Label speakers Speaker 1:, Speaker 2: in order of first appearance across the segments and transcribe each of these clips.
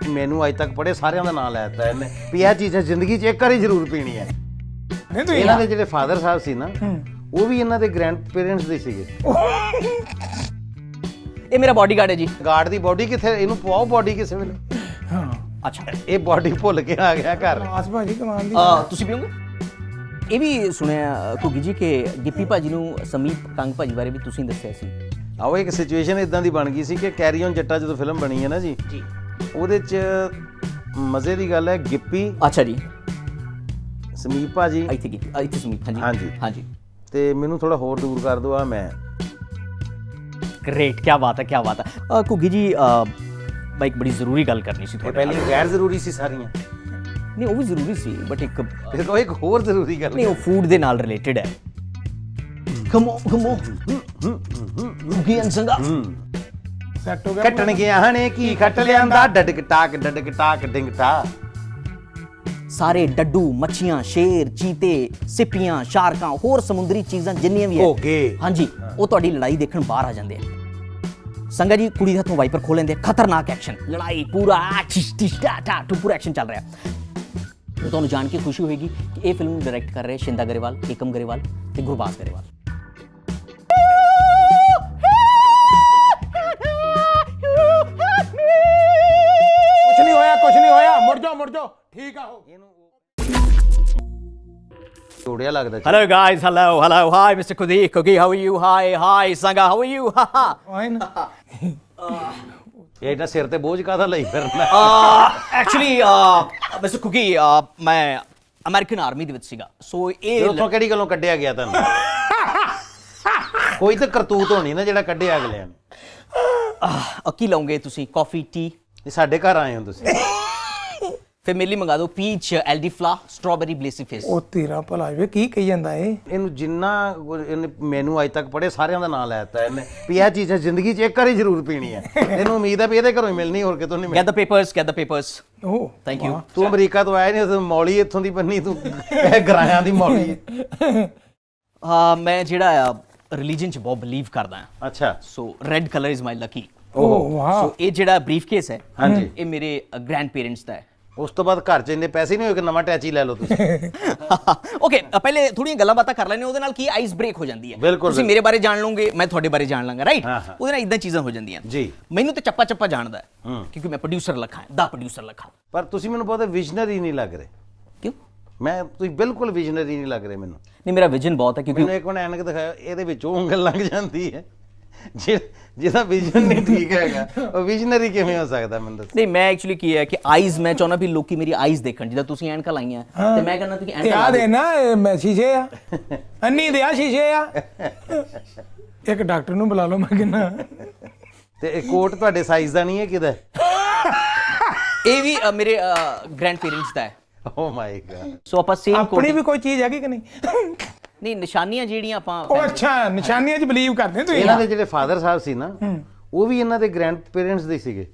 Speaker 1: ਮੈਨੂੰ ਅੱਜ ਤੱਕ ਪੜੇ ਸਾਰਿਆਂ ਦਾ ਨਾਮ ਲੈ ਦਿੱਤਾ ਇਹਨੇ ਵੀ ਇਹ ਚੀਜ਼ਾਂ ਜ਼ਿੰਦਗੀ 'ਚ ਇੱਕ ਵਾਰੀ ਜ਼ਰੂਰ ਪੀਣੀ ਹੈ।
Speaker 2: ਨਹੀਂ ਤੁਸੀਂ
Speaker 1: ਇਹਨਾਂ ਦੇ ਜਿਹੜੇ ਫਾਦਰ ਸਾਹਿਬ ਸੀ ਨਾ ਉਹ ਵੀ ਇਹਨਾਂ ਦੇ ਗ੍ਰੈਂਡ ਪੇਰੈਂਟਸ ਦੇ ਸੀਗੇ।
Speaker 3: ਇਹ ਮੇਰਾ ਬਾਡੀਗਾਰਡ ਹੈ ਜੀ।
Speaker 1: ਗਾਰਡ ਦੀ ਬਾਡੀ ਕਿੱਥੇ ਇਹਨੂੰ ਪਵਾਓ ਬਾਡੀ ਕਿਸੇ ਵੇਲੇ?
Speaker 2: ਹਾਂ।
Speaker 3: ਅੱਛਾ
Speaker 1: ਇਹ ਬਾਡੀ ਭੁੱਲ ਕੇ ਆ ਗਿਆ ਘਰ।
Speaker 2: ਆਸ ਭਾਜੀ ਕਮਾਨ ਦੀ।
Speaker 3: ਅਹ, ਤੁਸੀਂ ਪੀਓਗੇ? ਇਹ ਵੀ ਸੁਣਿਆ ਕੁਗੀ ਜੀ ਕਿ ਗਿੱਪੀ ਭਾਜੀ ਨੂੰ ਸਮੀਪ ਕੰਗ ਭਾਜੀ ਬਾਰੇ ਵੀ ਤੁਸੀਂ ਦੱਸਿਆ ਸੀ।
Speaker 1: ਆਓ ਇੱਕ ਸਿਚੁਏਸ਼ਨ ਇਦਾਂ ਦੀ ਬਣ ਗਈ ਸੀ ਕਿ ਕੈਰੀ ਔਨ ਜੱਟਾ ਜਦੋਂ ਫਿਲਮ ਬਣੀ ਹੈ ਨਾ ਜੀ
Speaker 3: ਜੀ।
Speaker 1: ਉਹਦੇ 'ਚ ਮਜ਼ੇ ਦੀ ਗੱਲ ਹੈ ਗਿੱਪੀ
Speaker 3: ਅੱਛਾ ਜੀ।
Speaker 1: ਸਮੀਪ ਭਾਜੀ।
Speaker 3: ਇੱਥੇ ਅਹ, ਇੱਥੇ ਸਮੀਪ ਹਾਂਜੀ।
Speaker 1: ਹਾਂਜੀ।
Speaker 3: ਹਾਂਜੀ।
Speaker 1: ਤੇ ਮੈਨੂੰ ਥੋੜਾ ਹੋਰ ਦੂਰ ਕਰ ਦਿਓ ਆ ਮੈਂ।
Speaker 3: ਗ੍ਰੇਟ ਕੀ ਬਾਤ ਹੈ ਕੀ ਬਾਤ ਹੈ। ਕੁਗੀ ਜੀ ਅਹ, ਮੈਂ ਇੱਕ ਬੜੀ ਜ਼ਰੂਰੀ ਗੱਲ ਕਰਨੀ ਸੀ
Speaker 1: ਇਹ
Speaker 3: ਤੁਹਾਡੇ ਨਾਲ।
Speaker 1: ਪਹਿਲੀ ਗੈਰ ਜ਼ਰੂਰੀ ਸੀ ਸਾਰੀਆਂ।
Speaker 3: ਨਹੀਂ ਉਹ ਵੀ ਜ਼ਰੂਰੀ ਸੀ ਬਟ ਇੱਕ
Speaker 1: ਫਿਰ ਕੋਈ ਇੱਕ ਹੋਰ ਜ਼ਰੂਰੀ ਗੱਲ
Speaker 3: ਨਹੀਂ ਉਹ ਫੂਡ ਦੇ ਨਾਲ ਰਿਲੇਟਡ ਹੈ। ਕਮੋ ਕਮੋ ਕੁਗੀ ਅਨਸੰਗਾ
Speaker 2: ਸੈੱਟ ਹੋ ਗਿਆ
Speaker 1: ਕੱਟਣ ਗਿਆ ਹਣੇ ਕੀ ਕੱਟ ਲਿਆਂਦਾ? ਡਡਕ ਟਾਕ ਡਡਕ ਟਾਕ ਡਿੰਗ ਟਾ
Speaker 3: ਸਾਰੇ ਡੱਡੂ ਮੱਛੀਆਂ ਸ਼ੇਰ ਚੀਤੇ ਸਿੱਪੀਆਂ ਸ਼ਾਰਕਾਂ ਹੋਰ ਸਮੁੰਦਰੀ ਚੀਜ਼ਾਂ ਜਿੰਨੀਆਂ ਵੀ ਹੈ।
Speaker 1: ਘੋਗੇ।
Speaker 3: ਹਾਂਜੀ ਉਹ ਤੁਹਾਡੀ ਲੜਾਈ ਦੇਖਣ ਬਾਹਰ ਆ ਜਾਂਦੇ ਆ। ਸੰਗਾ ਜੀ ਕੁੜੀ ਦੇ ਹੱਥੋਂ ਵਾਈਪਰ ਖੋਲ ਲੈਂਦੇ ਆ, ਖਤਰਨਾਕ ਐਕਸ਼ਨ ਲੜਾਈ ਪੂਰਾ ਟਿਸ਼ ਟਿਸ਼ ਟਾ ਟਾ ਟੂ ਪੂਰਾ ਐਕਸ਼ਨ ਚੱਲ ਰਿਹਾ। ਤੁਹਾਨੂੰ ਜਾਣ ਕੇ ਖੁਸ਼ੀ ਹੋਏਗੀ ਕਿ ਇਹ ਫਿਲਮ ਡਾਇਰੈਕਟ ਕਰ ਰਹੇ ਸ਼ਿੰਦਾ ਗਰੇਵਾਲ ਏਕਮ ਗਰੇਵਾਲ ਤੇ ਗੁਰਬਾਜ਼ ਗਰੇਵਾਲ।
Speaker 2: ਮੁੜ ਜਾਓ ਮੁੜ ਜਾਓ ਠੀਕ ਆ ਹੋ
Speaker 1: ਤੋੜਿਆ ਲੱਗਦਾ
Speaker 3: Hello guys, hello, hello, hi Mr. Kudi, Kugi, how are you? Hi, hi, Sanga, how are you? Haha.
Speaker 2: ਆਏ ਨਾ
Speaker 1: ਇਹ ਇਹਨਾਂ ਸਿਰ ਤੇ ਬੋਝ ਕਾਹਦਾ ਲਈ ਫਿਰਨਾ
Speaker 3: uh, actually, uh, Mr. Uh, ਮੈਂ ਅਮਰੀਕਨ ਆਰਮੀ ਦੇ ਵਿੱਚ ਸੀਗਾ ਸੋ ਇਹ
Speaker 1: ਉੱਥੋਂ ਕਿਹੜੀ ਗੱਲੋਂ ਕੱਢਿਆ ਗਿਆ ਤੁਹਾਨੂੰ ਕੋਈ ਤਾਂ ਕਰਤੂਤ ਹੋਣੀ ਨਾ ਜਿਹੜਾ ਕੱਢਿਆ ਅਗਲਿਆਂ ਨੇ
Speaker 3: ਅਹ, ਕੀ ਲਓਗੇ ਤੁਸੀਂ ਕਾਫੀ ਟੀ
Speaker 1: ਇਹ ਸਾਡੇ ਘਰ ਆਏ ਹੋ ਤੁਸੀਂ
Speaker 3: ਫਿਰ ਮੇਰੇ ਲਈ ਮੰਗਾ ਦਿਓ ਪੀਚ ਐਲਡੀ ਫਲਾ ਸਟ੍ਰਾਬੇਰੀ ਬਲੇਸੀ ਫੇਸ
Speaker 2: ਉਹ ਤੇਰਾ ਭਲਾ ਵੇ ਕੀ ਕਹੀ ਜਾਂਦਾ ਏ
Speaker 1: ਇਹਨੂੰ ਜਿੰਨਾ ਕੁ ਇਹਨੇ ਮੈਨੂੰ ਅੱਜ ਤੱਕ ਪੜੇ ਸਾਰਿਆਂ ਦਾ ਨਾਮ ਲੈ ਦਿੱਤਾ ਇਹਨੇ ਵੀ ਇਹ ਚੀਜ਼ਾਂ ਜ਼ਿੰਦਗੀ 'ਚ ਇੱਕ ਵਾਰੀ ਜ਼ਰੂਰ ਪੀਣੀ ਹੈ। ਇਹਨੂੰ ਉਮੀਦ ਹੈ ਵੀ ਇਹਦੇ ਘਰੋਂ ਹੀ ਮਿਲਣੀ ਹੋਰ ਕਿਤੋਂ ਨਹੀਂ
Speaker 3: ਗੈਟ
Speaker 1: ਮਿਲਣੀ।
Speaker 3: The papers get the papers
Speaker 2: ਉਹ
Speaker 3: ਥੈਂਕ ਯੂ
Speaker 1: ਤੂੰ ਅਮਰੀਕਾ ਤੋਂ ਆਇਆ ਨਹੀਂ ਮੌਲੀ ਇੱਥੋਂ ਦੀ ਬੰਨੀ ਤੂੰ। ਇਹ ਗਰਾਇਆਂ ਦੀ ਮੌਲੀ। ਹੈ।
Speaker 3: ਹਾਂ ਮੈਂ ਜਿਹੜਾ ਰਿਲੀਜੀਅਨ ਚ ਬਹੁਤ ਬਲੀਵ ਕਰਦਾ ਹਾਂ।
Speaker 1: ਅੱਛਾ।
Speaker 3: So red colour is my lucky
Speaker 2: ਉਹ ਵਾਹ।
Speaker 3: ਸੋ ਇਹ ਜਿਹੜਾ ਬਰੀਫ ਕੇਸ ਹੈ
Speaker 1: ਹਾਂਜੀ।
Speaker 3: ਇਹ ਮੇਰੇ ਗ੍ਰੈਂਡ ਪੇਰੈਂਟਸ ਦਾ ਹੈ।
Speaker 1: ਉਸ ਤੋਂ ਬਾਅਦ ਘਰ 'ਚ ਇੰਨੇ ਪੈਸੇ ਨਹੀਂ ਹੋਏ ਕਿ ਨਵਾਂ ਟੈਚੀ ਲੈ ਲਓ ਤੁਸੀਂ।
Speaker 3: ਓਕੇ ਪਹਿਲੇ ਥੋੜੀਆਂ ਗੱਲਾਂ ਬਾਤਾਂ ਕਰ ਲੈਣੇ ਉਹਦੇ ਨਾਲ ਕੀ ਆਈਸ ਬ੍ਰੇਕ ਹੋ ਜਾਂਦੀ ਹੈ।
Speaker 1: ਬਿਲਕੁਲ,
Speaker 3: ਤੁਸੀਂ ਮੇਰੇ ਬਾਰੇ ਜਾਣ ਲਓਗੇ ਮੈਂ ਤੁਹਾਡੇ ਬਾਰੇ ਜਾਣ ਲਾਂਗਾ ਰਾਈਟ
Speaker 1: ਹਾਂ, ਹਾਂ।
Speaker 3: ਉਹਦੇ ਨਾਲ ਇਦਾਂ ਚੀਜ਼ਾਂ ਹੋ ਜਾਂਦੀਆਂ।
Speaker 1: ਜੀ।
Speaker 3: ਮੈਨੂੰ ਤੇ ਚੱਪਾ ਚੱਪਾ ਜਾਣਦਾ ਹੈ ਕਿਉਂਕਿ ਮੈਂ ਪ੍ਰੋਡਿਊਸਰ ਲੱਖਾਂ ਦਾ ਪ੍ਰੋਡਿਊਸਰ ਲੱਖਾਂ।
Speaker 1: ਪਰ ਤੁਸੀਂ ਮੈਨੂੰ ਬਹੁਤ ਵਿਜ਼ਨਰੀ ਨਹੀਂ ਲੱਗ ਰਹੇ।
Speaker 3: ਕਿਉਂ?
Speaker 1: ਮੈਂ ਤੁਸੀਂ ਬਿਲਕੁਲ ਵਿਜ਼ਨਰੀ ਨਹੀਂ ਲੱਗ ਰਹੇ ਮੈਨੂੰ।
Speaker 3: ਨਹੀਂ ਮੇਰਾ ਵਿਜ਼ਨ ਬਹੁਤ ਹੈ ਕਿਉਂਕਿ
Speaker 1: ਮੈਨੂੰ ਇੱਕ ਵਾਰ ਐਨਕ ਦਿਖਾਇਆ ਇਹਦੇ ਵਿੱਚੋਂ ਉਂਗਲ ਲੰਘ ਜਾਂਦੀ ਹੈ ਜਿ- ਜਿਹਦਾ ਵਿਜ਼ਨ ਨਹੀਂ ਠੀਕ ਹੈਗਾ ਉਹ ਵਿਜ਼ਨਰੀ ਕਿਵੇਂ ਹੋ ਸਕਦਾ ਮੈਨੂੰ ਦੱਸੋ?
Speaker 3: ਨਹੀਂ ਮੈਂ ਐਕਚੁਅਲੀ ਕੀ ਹੈ ਕਿ ਆਈਜ਼ ਮੈਂ ਚਾਹੁੰਦਾ ਵੀ ਲੋਕੀ ਮੇਰੀ ਆਈਜ਼ ਦੇਖਣ ਜਿੱਦਾਂ ਤੁਸੀਂ ਐਨਕਾਂ ਲਾਈਆਂ ਤੇ ਮੈਂ ਕਹਿੰਦਾ ਤੁਸੀਂ ਐਨਕਾਂ
Speaker 2: ਆ
Speaker 3: ਲਾ
Speaker 2: ਦੇ
Speaker 3: ਦਿਓ।
Speaker 2: ਨਾ ਇਹ ਮੈਂ ਸ਼ੀਸ਼ੇ ਆ। ਅੰਨੀ ਦੇ ਆ ਸ਼ੀਸ਼ੇ ਆ। ਇੱਕ ਡਾਕਟਰ ਨੂੰ ਬੁਲਾ ਲਓ ਮੈਂ ਕਿੰਨਾ
Speaker 1: ਤੇ ਇਹ ਕੋਟ ਤੁਹਾਡੇ ਸਾਈਜ਼ ਦਾ ਨਹੀਂ ਹੈ ਕਿਦਾ
Speaker 3: ਇਹ ਵੀ ਅ, ਮੇਰੇ ਗ੍ਰੈਂਡ ਪੇਰੈਂਟਸ ਦਾ ਹੈ।
Speaker 1: ਓ ਮਾਈ ਗॉड
Speaker 3: ਸੋ ਆਪਾਂ ਸੇਮ
Speaker 2: ਆਪਣੀ ਵੀ ਕੋਈ ਚੀਜ਼ ਹੈਗੀ ਕਿ ਨਹੀਂ?
Speaker 3: ਨਹੀਂ ਨਿਸ਼ਾਨੀਆਂ ਜਿਹੜੀਆਂ ਆਪਾਂ
Speaker 2: ਉਹ ਅੱਛਾ ਨਿਸ਼ਾਨੀਆਂ 'ਚ ਬਲੀਵ ਕਰਦੇ ਤੁਸੀਂ?
Speaker 1: ਇਹਨਾਂ ਦੇ ਜਿਹੜੇ ਫਾਦਰ ਸਾਹਿਬ ਸੀ ਨਾ ਉਹ ਵੀ ਇਹਨਾਂ ਦੇ ਗ੍ਰੈਂਡ ਪੇਰੈਂਟਸ ਦੇ ਸੀਗੇ।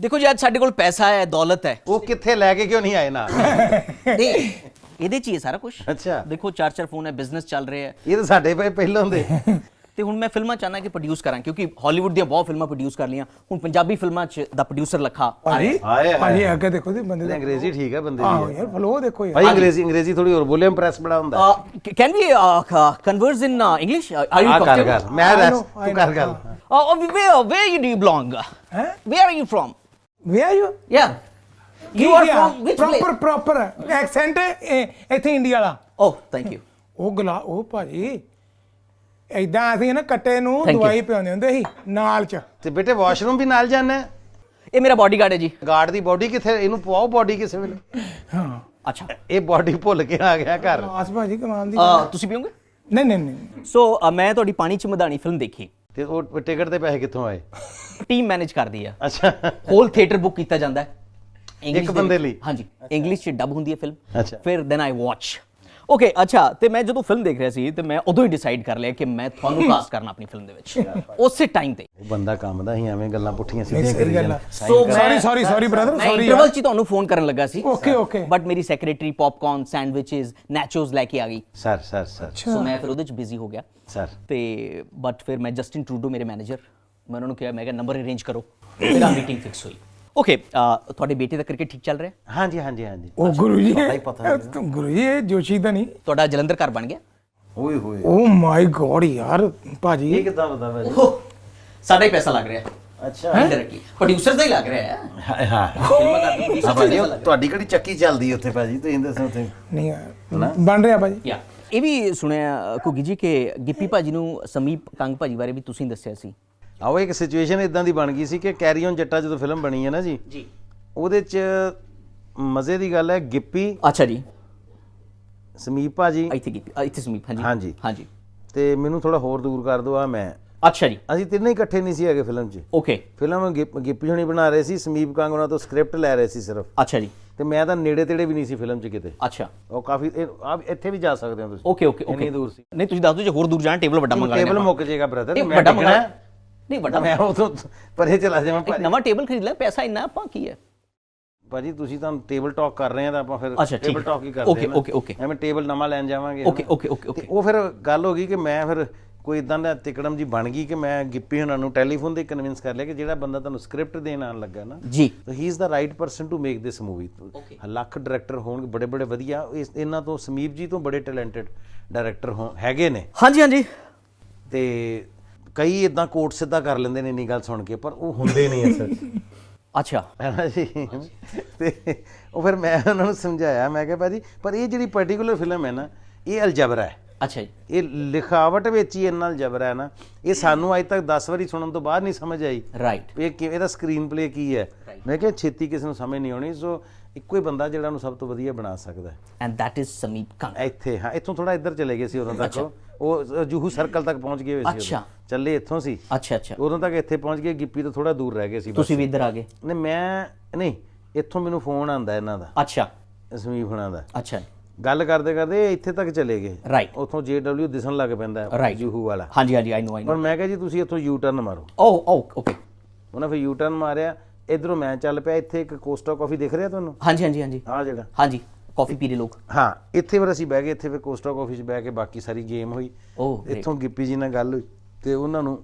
Speaker 3: ਦੇਖੋ ਜੀ ਅੱਜ ਸਾਡੇ ਕੋਲ ਪੈਸਾ ਹੈ ਦੌਲਤ ਹੈ।
Speaker 1: ਉਹ ਕਿੱਥੇ ਲੈ ਕੇ ਕਿਉਂ ਨਹੀਂ ਆਏ ਨਾ
Speaker 3: ਨਹੀਂ ਇਹਦੇ ਚ ਹੀ ਹੈ ਸਾਰਾ ਕੁਝ
Speaker 1: ਅੱਛਾ।
Speaker 3: ਦੇਖੋ ਚਾਰ ਚਾਰ ਫੋਨ ਹੈ ਬਿਜ਼ਨਸ ਚੱਲ ਰਿਹਾ ਹੈ।
Speaker 1: ਇਹ ਤਾਂ ਸਾਡੇ ਪਏ ਪਹਿਲਾਂ ਦੇ।
Speaker 3: ਤੇ ਹੁਣ ਮੈਂ ਫਿਲਮਾਂ ਚਾਹਨਾ ਕਿ ਪ੍ਰੋਡਿਊਸ ਕਰਾਂ ਕਿਉਂਕਿ ਹਾਲੀਵੁੱਡ ਦੀਆਂ ਬਹੁਤ ਫਿਲਮਾਂ ਪ੍ਰੋਡਿਊਸ ਕਰ ਲੀਆਂ ਹੁਣ ਪੰਜਾਬੀ ਫਿਲਮਾਂ ਚ ਦਾ ਪ੍ਰੋਡਿਊਸਰ ਲੱਖਾ
Speaker 2: ਭਾਜੀ
Speaker 1: ਹਾਏ ਹਾਏ।
Speaker 2: ਭਾਜੀ ਅੱਗੇ ਦੇਖੋ ਤੇ ਬੰਦੇ
Speaker 1: ਤੇ
Speaker 2: ਦਾ
Speaker 1: ਅੰਗਰੇਜ਼ੀ ਠੀਕ ਹੈ ਬੰਦੇ
Speaker 2: ਆਹੋ
Speaker 1: ਦੀ
Speaker 2: ਯਾਰ ਫਲੋ ਦੇਖੋ ਯਾਰ
Speaker 1: ਭਾਈ ਅੰਗਰੇਜ਼ੀ ਅੰਗਰੇਜ਼ੀ ਥੋੜੀ ਹੋਰ ਬੋਲੇ ਇੰਪ੍ਰੈਸ ਬੜਾ ਹੁੰਦਾ
Speaker 3: can we converse in English are you
Speaker 1: ਆ ਕਰ ਕਰ ਮੈਂ
Speaker 2: I
Speaker 1: ਦੱਸ
Speaker 2: know, I
Speaker 1: ਤੂੰ ਕਰ
Speaker 2: know,
Speaker 1: ਗੱਲ
Speaker 3: Oh, where where you do you belong?
Speaker 2: ਹੈ
Speaker 3: Where are you from?
Speaker 2: Where are you
Speaker 3: Yeah. You are from which place?
Speaker 2: Proper proper accent ਇੱਥੇ ਇੰਡੀਆ ਵਾਲਾ।
Speaker 3: Oh, thank you.
Speaker 2: ਉਹ ਗਲਾ ਉਹ ਭਾਜੀ ਐਦਾਂ ਅਸੀਂ ਨਾ ਕੱਟੇ ਨੂੰ
Speaker 3: Thank you.
Speaker 2: ਦਵਾਈ ਪਿਆਉਂਦੇ ਹੁੰਦੇ ਸੀ ਨਾਲ ਚ।
Speaker 1: ਤੇ ਬੇਟੇ ਵਾਸ਼ਰੂਮ ਵੀ ਨਾਲ ਜਾਣਾ
Speaker 3: ਇਹ ਮੇਰਾ ਬਾਡੀਗਾਰਡ ਹੈ ਜੀ।
Speaker 1: ਗਾਰਡ ਦੀ ਬਾਡੀ ਕਿੱਥੇ? ਇਹਨੂੰ ਪਵਾਓ ਬਾਡੀ ਕਿਸੇ ਵੇਲੇ?
Speaker 2: ਹਾਂ।
Speaker 3: ਅੱਛਾ।
Speaker 1: ਇਹ ਬਾਡੀ ਭੁੱਲ ਕੇ ਆ ਗਿਆ ਘਰ।
Speaker 2: ਆਸ ਭਾਜੀ ਕਮਾਨ ਦੀ।
Speaker 3: ਤੁਸੀਂ ਪੀਓਗੇ?
Speaker 2: ਨਹੀਂ ਨਹੀਂ ਨਹੀਂ।
Speaker 3: ਸੋ ਮੈਂ ਤੁਹਾਡੀ ਪਾਣੀ ਚ ਮਧਾਣੀ ਫਿਲਮ ਦੇਖੀ।
Speaker 1: ਤੇ ਉਹ ਟਿਕਟ ਦੇ ਪੈਸੇ ਕਿੱਥੋਂ ਆਏ?
Speaker 3: ਟੀਮ ਮੈਨੇਜ ਕਰਦੀ ਆ।
Speaker 1: ਅੱਛਾ।
Speaker 3: ਹੋਲ ਥੀਏਟਰ ਬੁੱਕ ਕੀਤਾ ਜਾਂਦਾ ਹੈ। English ਦੇ
Speaker 1: ਬੰਦੇ
Speaker 3: ਵਿੱਚ।
Speaker 1: ਲਈ?
Speaker 3: ਹਾਂਜੀ। ਇੰਗਲਿਸ਼ ਚ ਡਬ ਹੁੰਦੀ ਹੈ ਫਿਲਮ
Speaker 1: ਅੱਛਾ।
Speaker 3: ਫਿਰ ਦੈਨ ਆਈ ਵਾਚ ਓਕੇ ਅੱਛਾ ਤੇ ਮੈਂ ਜਦੋਂ ਫਿਲਮ ਦੇਖ ਰਿਹਾ ਸੀ ਤੇ ਮੈਂ ਉਦੋਂ ਹੀ ਡਿਸਾਈਡ ਕਰ ਲਿਆ ਕਿ ਮੈਂ ਤੁਹਾਨੂੰ ਕਾਸਟ ਕਰਨਾ ਆਪਣੀ ਫਿਲਮ ਦੇ ਵਿੱਚ। ਉਸੇ ਟਾਈਮ ਤੇ।
Speaker 1: ਉਹ ਬੰਦਾ ਕੰਮ ਦਾ ਹੀ ਐਵੇਂ ਗੱਲਾਂ ਪੁੱਠੀਆਂ ਸਿੱਧੀਆਂ ਕਰੀ ਜਾਂਦਾ।
Speaker 3: ਸੋ
Speaker 2: sorry, sorry, brother,
Speaker 3: ਮੈਂ
Speaker 2: sorry
Speaker 3: ਇੰਟਰਵਲ। ਚ ਹੀ ਤੁਹਾਨੂੰ ਫੋਨ ਕਰਨ ਲੱਗਾ ਸੀ।
Speaker 2: ਓਕੇ ਓਕੇ
Speaker 3: ਬਟ ਮੇਰੀ ਸੈਕਟਰੀ ਪੌਪਕਾਰਨ ਸੈਂਡਵਿਚਸ ਨੈਚੋਸ ਲੈ ਕੇ ਆ ਗਈ।
Speaker 1: ਸਰ ਸਰ ਸਰ
Speaker 3: ਸੋ ਮੈਂ ਫਿਰ ਉਹਦੇ ਚ ਬਿਜ਼ੀ ਹੋ ਗਿਆ।
Speaker 1: ਸਰ
Speaker 3: ਤੇ ਬਟ ਫਿਰ ਮੈਂ ਜਸਟਿਨ ਟਰੂਡੋ ਮੇਰੇ ਮੈਨੇਜਰ ਮੈਂ ਉਹਨਾਂ ਨੂੰ ਕਿਹਾ ਮੈਂ ਕਿਹਾ ਨੰਬਰ ਅਰੇਂਜ ਕਰੋ। ਮੇਰਾ ਮੀਟਿੰਗ ਫਿਕਸ ਹੋਈ। ਓਕੇ ਤੁਹਾਡੇ ਬੇਟੇ ਦਾ ਕ੍ਰਿਕਟ ਠੀਕ ਚੱਲ ਰਿਹਾ?
Speaker 1: ਹਾਂਜੀ ਹਾਂਜੀ ਹਾਂਜੀ।
Speaker 2: ਉਹ ਗੁਰੂ ਜੀ
Speaker 1: ਪਤਾ ਹੀ ਪਤਾ
Speaker 2: ਇਹ ਤਾਂ ਗੁਰੂ ਜੀ ਇਹ ਜੋਸ਼ੀ ਤਾਂ ਨਹੀਂ।
Speaker 3: ਤੁਹਾਡਾ ਜਲੰਧਰ ਘਰ ਬਣ ਗਿਆ?
Speaker 1: ਓਏ ਹੋਏ।
Speaker 2: ਓ ਮਾਈ ਗੋਡ ਯਾਰ ਭਾਜੀ।
Speaker 1: ਇਹ ਕਿਦਾਂ ਪਤਾ ਭਾਜੀ
Speaker 3: ਓਹ ਸਾਡਾ ਹੀ ਪੈਸਾ ਲੱਗ ਰਿਹਾ।
Speaker 1: ਅੱਛਾ।
Speaker 3: ਇੰਡਾਇਰੈਕਟਲੀ ਪ੍ਰੋਡਿਊਸਰ ਦਾ ਹੀ ਲੱਗ ਰਿਹਾ। ਹੈ
Speaker 1: ਹਾਂ। ਹਾਂ
Speaker 3: ਫਿਲਮਾਂ ਕਰਦੇ
Speaker 1: ਹਾਂ
Speaker 3: producer
Speaker 1: ਭਾਜੀ
Speaker 3: ਦਾ
Speaker 1: ਉਹ
Speaker 3: ਹੀ ਲੱਗ
Speaker 1: ਤੁਹਾਡੀ ਕਿਹੜੀ ਚੱਕੀ ਚੱਲਦੀ ਉੱਥੇ ਭਾਜੀ? ਤੁਸੀਂ ਦੱਸੋ ਉੱਥੇ।
Speaker 2: ਨਹੀਂ ਬਣ ਰਿਹਾ ਭਾਜੀ।
Speaker 3: ਰਿਹਾ ਇਹ ਵੀ ਸੁਣਿਆ ਕੁਗੀ ਜੀ ਕਿ ਗਿੱਪੀ ਭਾਜੀ ਨੂੰ ਸਮੀਪ ਕੰਗ ਭਾਜੀ ਬਾਰੇ ਵੀ ਤੁਸੀਂ ਦੱਸਿਆ ਸੀ।
Speaker 1: ਆਓ ਇੱਕ ਸਿਚੁਏਸ਼ਨ ਇਦਾਂ ਦੀ ਬਣ ਗਈ ਸੀ ਕਿ ਕੈਰੀ ਔਨ ਜੱਟਾ ਜਦੋਂ ਫਿਲਮ ਬਣੀ ਹੈ ਨਾ ਜੀ
Speaker 3: ਜੀ।
Speaker 1: ਉਹਦੇ ਚ ਮਜ਼ੇ ਦੀ ਗੱਲ ਹੈ ਗਿੱਪੀ।
Speaker 3: ਅੱਛਾ ਜੀ।
Speaker 1: ਸਮੀਪ ਭਾਜੀ।
Speaker 3: ਇੱਥੇ ਗਿੱਪੀ ਇੱਥੇ ਸਮੀਪ ਹਾਂਜੀ।
Speaker 1: ਹਾਂਜੀ।
Speaker 3: ਹਾਂਜੀ।
Speaker 1: ਤੇ ਮੈਨੂੰ ਥੋੜਾ ਹੋਰ ਦੂਰ ਕਰ ਦਿਓ ਆ ਮੈਂ।
Speaker 3: ਅੱਛਾ ਜੀ।
Speaker 1: ਅਸੀਂ ਤਿੰਨੇ ਇਕੱਠੇ ਨਹੀਂ ਸੀ ਹੈਗੇ ਫਿਲਮ 'ਚ।
Speaker 3: ਓਕੇ
Speaker 1: ਫਿਲਮ ਗਿੱਪ- ਹੁਣੀ ਬਣਾ ਰਹੇ ਸੀ ਸਮੀਪ ਕੰਗ ਉਹਨਾਂ ਤੋਂ ਸਕ੍ਰਿਪਟ ਲੈ ਰਹੇ ਸੀ ਸਿਰਫ।
Speaker 3: ਅੱਛਾ ਜੀ।
Speaker 1: ਤੇ ਮੈਂ ਤਾਂ ਨੇੜੇ ਤੇੜੇ ਵੀ ਨਹੀਂ ਸੀ ਫਿਲਮ 'ਚ ਕਿਤੇ।
Speaker 3: ਅੱਛਾ।
Speaker 1: ਉਹ ਕਾਫੀ ਆਪ ਇੱਥੇ ਵੀ ਜਾ ਸਕਦੇ ਹੋ ਤੁਸੀਂ।
Speaker 3: ਓਕੇ ਓਕੇ ਓਕੇ
Speaker 1: ਇੰਨੀ ਦੂਰ ਸੀ।
Speaker 3: ਨਹੀਂ ਤੁਸੀਂ ਦੱਸ ਦਿਓ ਜੇ ਹੋਰ ਦੂਰ ਜਾਣਾ ਟੇਬਲ ਵੱਡਾ ਮੰਗਾ ਲੈਣਾ
Speaker 1: ਟੇਬਲ ਮੁੱਕ ਜਾਏਗਾ ਬ੍ਰਦਰ
Speaker 3: ਨਹੀਂ
Speaker 1: ਮੈਂ
Speaker 3: ਵੱਡਾ
Speaker 1: ਡਿੱਗਣਾ
Speaker 3: ਮੰਗਾ
Speaker 1: ਹੈ।
Speaker 3: ਨਹੀਂ ਵੱਡਾ
Speaker 1: ਮੈਂ ਉਦੋਂ ਪਰੇ ਚਲਾ ਜਾਵਾਂ
Speaker 3: ਇੱਕ
Speaker 1: ਭਾਜੀ।
Speaker 3: ਨਵਾਂ ਟੇਬਲ ਖਰੀਦ ਲੈ ਪੈਸਾ ਇੰਨਾ ਆਪਾਂ ਕੀ ਹੈ?
Speaker 1: ਭਾਜੀ ਤੁਸੀਂ ਤਾਂ ਟੇਬਲ ਟਾਕ ਕਰ ਰਹੇ ਆ ਤਾਂ ਆਪਾਂ ਫਿਰ
Speaker 3: ਠੀਕ
Speaker 1: ਟੇਬਲ
Speaker 3: ਹੈ।
Speaker 1: ਟਾਕ ਹੀ ਕਰਦੇ
Speaker 3: ਓਕੇ,
Speaker 1: ਨਾ।
Speaker 3: Okay, okay.
Speaker 1: ਐਵੇਂ ਟੇਬਲ ਨਵਾਂ ਲੈਣ ਜਾਵਾਂਗੇ।
Speaker 3: ਓਕੇ
Speaker 1: ਹਨਾ।
Speaker 3: ਓਕੇ ਓਕੇ
Speaker 1: ਤੇ
Speaker 3: ਓਕੇ।
Speaker 1: ਉਹ ਫਿਰ ਗੱਲ ਹੋ ਗਈ ਕਿ ਮੈਂ ਫਿਰ ਕੋਈ ਇਦਾਂ ਦਾ ਤਿਕੜਮ ਜੀ ਬਣ ਗਈ ਕਿ ਮੈਂ ਗਿੱਪੀ ਹੁਣਾਂ ਨੂੰ ਟੈਲੀਫੋਨ ਤੇ ਕਨਵਿੰਸ ਕਰ ਲਿਆ ਕਿ ਜਿਹੜਾ ਬੰਦਾ ਤੁਹਾਨੂੰ ਸਕ੍ਰਿਪਟ ਦੇਣ ਆਣ ਲੱਗਾ ਨਾ
Speaker 3: ਜੀ।
Speaker 1: ਤਾਂ he is the right person to make this movie lakh director ਹੋਣਗੇ ਬੜੇ ਬੜੇ ਵਧੀਆ। ਇਸ- ਇਹਨਾਂ ਤੋਂ ਸਮੀਪ ਜੀ ਤੋਂ ਬੜੇ ਟੈਲੈਂਟਡ ਡਾਇਰੈਕਟਰ ਹੋ ਹੈਗੇ ਨੇ।
Speaker 3: ਹਾਂਜੀ ਹਾਂਜੀ।
Speaker 1: ਤੇ ਕਈ ਇਦਾਂ ਕੋਟ ਸਿੱਧਾ ਕਰ ਲੈਂਦੇ ਨੇ ਇੰਨੀ ਗੱਲ ਸੁਣ ਕੇ ਪਰ ਉਹ ਹੁੰਦੇ ਨਹੀਂ ਅਸਲ 'ਚ
Speaker 3: ਅੱਛਾ।
Speaker 1: ਹੈ ਨਾ ਜੀ? ਤੇ ਉਹ ਫਿਰ ਮੈਂ ਉਹਨਾਂ ਨੂੰ ਸਮਝਾਇਆ ਮੈਂ ਕਿਹਾ ਭਾਜੀ ਪਰ ਇਹ ਜਿਹੜੀ ਪਾਰਟਿਕੂਲਰ ਫਿਲਮ ਹੈ ਨਾ ਇਹ ਅਲਜਬਰਾ ਹੈ।
Speaker 3: ਅੱਛਾ ਜੀ।
Speaker 1: ਇਹ ਲਿਖਾਵਟ ਵਿੱਚ ਹੀ ਇੰਨਾ ਅਲਜਬਰਾ ਹੈ ਨਾ ਇਹ ਸਾਨੂੰ ਅੱਜ ਤੱਕ 10 ਵਾਰੀ ਸੁਣਨ ਤੋਂ ਬਾਅਦ ਨਹੀਂ ਸਮਝ ਆਈ।
Speaker 3: ਰਾਈਟ
Speaker 1: ਇਹ ਕਿ ਇਹਦਾ ਸਕਰੀਨ ਪਲੇ ਕੀ ਹੈ? ਮੈਂ ਕਿਹਾ ਛੇਤੀ ਕਿਸੇ ਨੂੰ ਸਮਝ ਨਹੀਂ ਆਉਣੀ ਸੋ ਇੱਕੋ ਹੀ ਬੰਦਾ ਜਿਹੜਾ ਨੂੰ ਸਭ ਤੋਂ ਵਧੀਆ ਬਣਾ ਸਕਦਾ ਹੈ।
Speaker 3: And that is Sameep Kang
Speaker 1: ਇੱਥੇ ਹਾਂ ਇੱਥੋਂ ਥੋੜਾ ਇੱਧਰ ਚਲੇ ਗਏ ਸੀ ਉਦੋਂ ਤੱਕ ਉਹ। ਜੂਹੂ ਸਰਕਲ ਤੱਕ ਪਹੁੰਚ ਗਏ ਹੋਏ ਸੀ ਉਦੋਂ।
Speaker 3: ਅੱਛਾ।
Speaker 1: ਚੱਲੇ ਇੱਥੋਂ ਸੀ।
Speaker 3: ਅੱਛਾ ਅੱਛਾ।
Speaker 1: ਉਦੋਂ ਤੱਕ ਇੱਥੇ ਪਹੁੰਚ ਗਏ ਗਿੱਪੀ ਤੋਂ ਥੋੜਾ ਦੂਰ ਰਹਿ ਗਏ ਸੀ ਬਸ।
Speaker 3: ਤੁਸੀਂ ਵੀ ਇੱਧਰ ਆ ਗਏ।
Speaker 1: ਨਹੀਂ ਮੈਂ ਨਹੀਂ ਇੱਥੋਂ ਮੈਨੂੰ ਫੋਨ ਆਂਦਾ ਇਹਨਾਂ ਦਾ।
Speaker 3: ਅੱਛਾ।
Speaker 1: ਸਮੀਪ ਹੁਣਾਂ ਦਾ।
Speaker 3: ਅੱਛਾ।
Speaker 1: ਗੱਲ ਕਰਦੇ ਕਰਦੇ ਇਹ ਇੱਥੇ ਤੱਕ ਚਲੇ ਗਏ।
Speaker 3: ਰਾਈਟ
Speaker 1: ਉੱਥੋਂ JW ਦਿਸਣ ਲੱਗ ਪੈਂਦਾ ਹੈ
Speaker 3: Right.
Speaker 1: ਜੂਹੂ ਵਾਲਾ।
Speaker 3: ਹਾਂਜੀ ਹਾਂਜੀ ਆਈ ਨੋ ਆਈ
Speaker 1: ਪਰ
Speaker 3: ਨੋ
Speaker 1: ਮੈਂ ਕਿਹਾ ਜੀ ਤੁਸੀਂ ਇੱਥੋਂ ਯੂ ਟਰਨ ਮਾਰੋ।
Speaker 3: ਓ ਓ ਓਕੇ
Speaker 1: ਉਹਨਾਂ ਫਿਰ ਯੂ ਟਰਨ ਮਾਰਿਆ। ਇਧਰੋਂ ਮੈਂ ਚੱਲ ਪਿਆ ਇੱਥੇ ਇੱਕ ਕੋਸਟਾ ਕਾਫੀ ਦਿਖ ਰਿਹਾ ਤੁਹਾਨੂੰ?
Speaker 3: ਹਾਂਜੀ ਹਾਂਜੀ ਹਾਂਜੀ।
Speaker 1: ਆਹ ਜਿਹੜਾ।
Speaker 3: ਹਾਂਜੀ ਕਾਫੀ ਪੀ ਰਹੇ ਲੋਕ।
Speaker 1: ਹਾਂ ਇੱਥੇ ਫਿਰ ਅਸੀਂ ਬਹਿ ਗਏ ਇੱਥੇ ਫਿਰ ਕੋਸਟਾ ਕਾਫੀ 'ਚ ਬਹਿ ਕੇ ਬਾਕੀ ਸਾਰੀ ਗੇਮ ਹੋਈ।
Speaker 3: ਓ
Speaker 1: ਇੱਥੋਂ ਗਿੱਪੀ ਜੀ ਨਾਲ ਗੱਲ ਹੋਈ ਤੇ ਉਹਨਾਂ ਨੂੰ